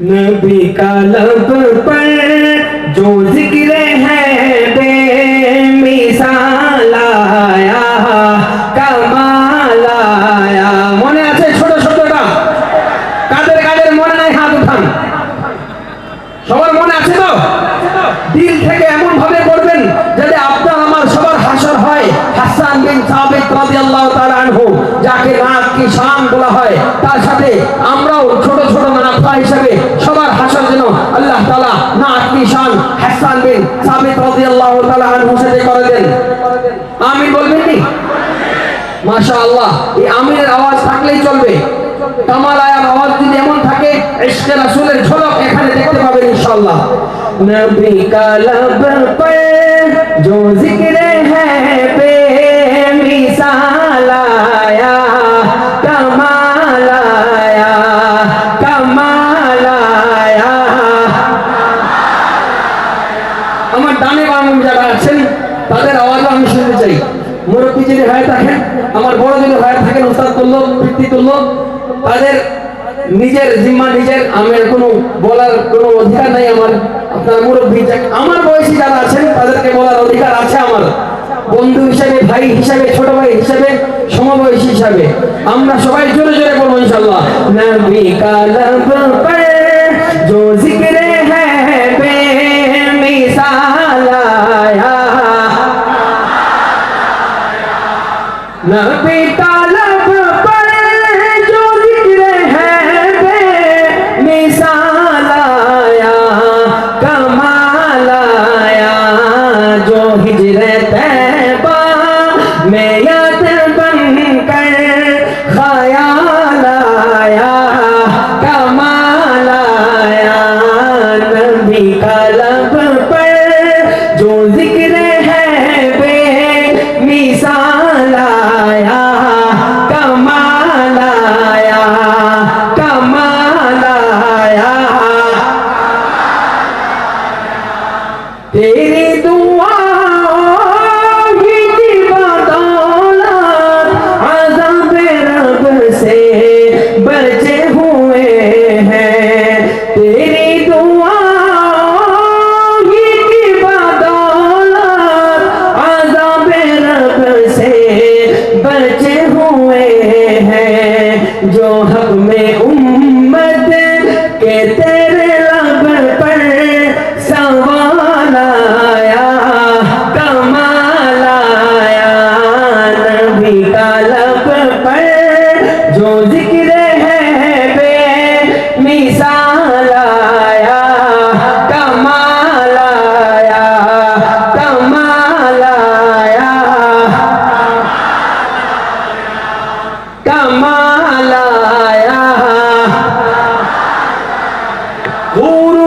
नबी का लब पर जो जिक्र है बेमिसाल आया कमाल आया মনে আছে ছোট ছোটটা কাদের কাদের মনে নাই হাত উঠান সবার মনে আছে তো দিল থেকে এমন ভাবে করবেন যাতে আপনার আমার সবার হাসর হয় হাসান বিন সাবিত রাদিয়াল্লাহু তাআলা আনহু যাকে নাত কি শান বলা হয় তার সাথে আমরাও ছোট ছোট নাফা হিসেবে নাত কি শান হাসান বিন সাবিত রাদিয়াল্লাহু তাআলা আনহু সাথে করে দেন আমিন বলবেন নি মাশাআল্লাহ এই আমিনের আওয়াজ থাকলেই চলবে কামাল আয়ার আওয়াজ যদি এমন থাকে ইশকে রাসূলের ঝলক এখানে দেখতে পাবেন ইনশাআল্লাহ নবী কা लब पर जो जिक्र है बेमिसाल বাম যারা আছেন, তাদের আওয়াজও আমি শুনতে চাই। মুরব্বী যদি হয়ে থাকেন, আমার বড় যদি হয়ে থাকেন উস্তাদ তুল্য বৃত্তি তুল্য তাদের নিজের জিম্মা, নিজের আমার কোনো বলার কোনো অধিকার নাই আমার। আপনার মুরব্বী আমার বয়সী যারা আছেন, তাদেরকে বলার অধিকার আছে আমার। বন্ধু হিসাবে, ভাই হিসাবে, ছোট ভাই হিসাবে, সমবয়সী হিসাবে। আমরা সবাই জোরে জোরে বলব ইনশাআল্লাহ। la Ouro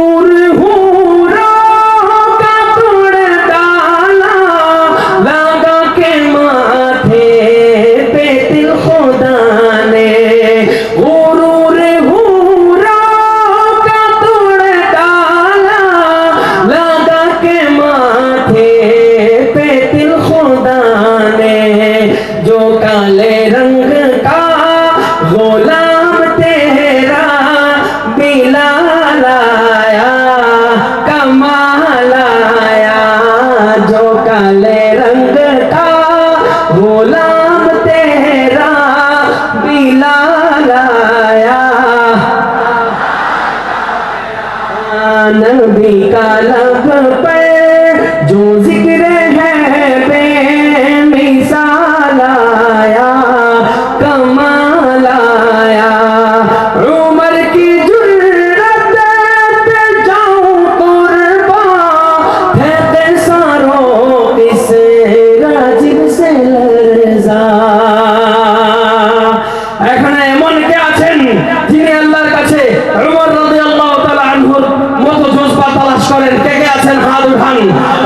नबी का लब पर जो ज़िक्र আলামিন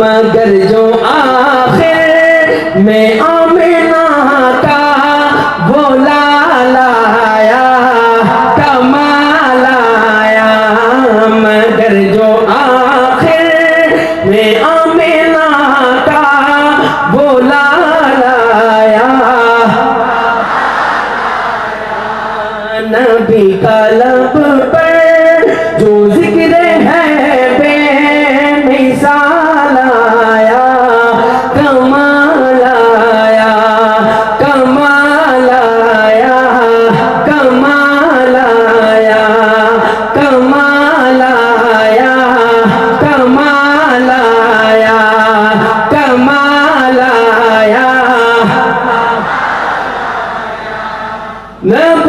मगर जो आखिर में आमिना का भोला लाया कमाल आया मगर जो आखिर में आमिना का भोला लाया नबी का Não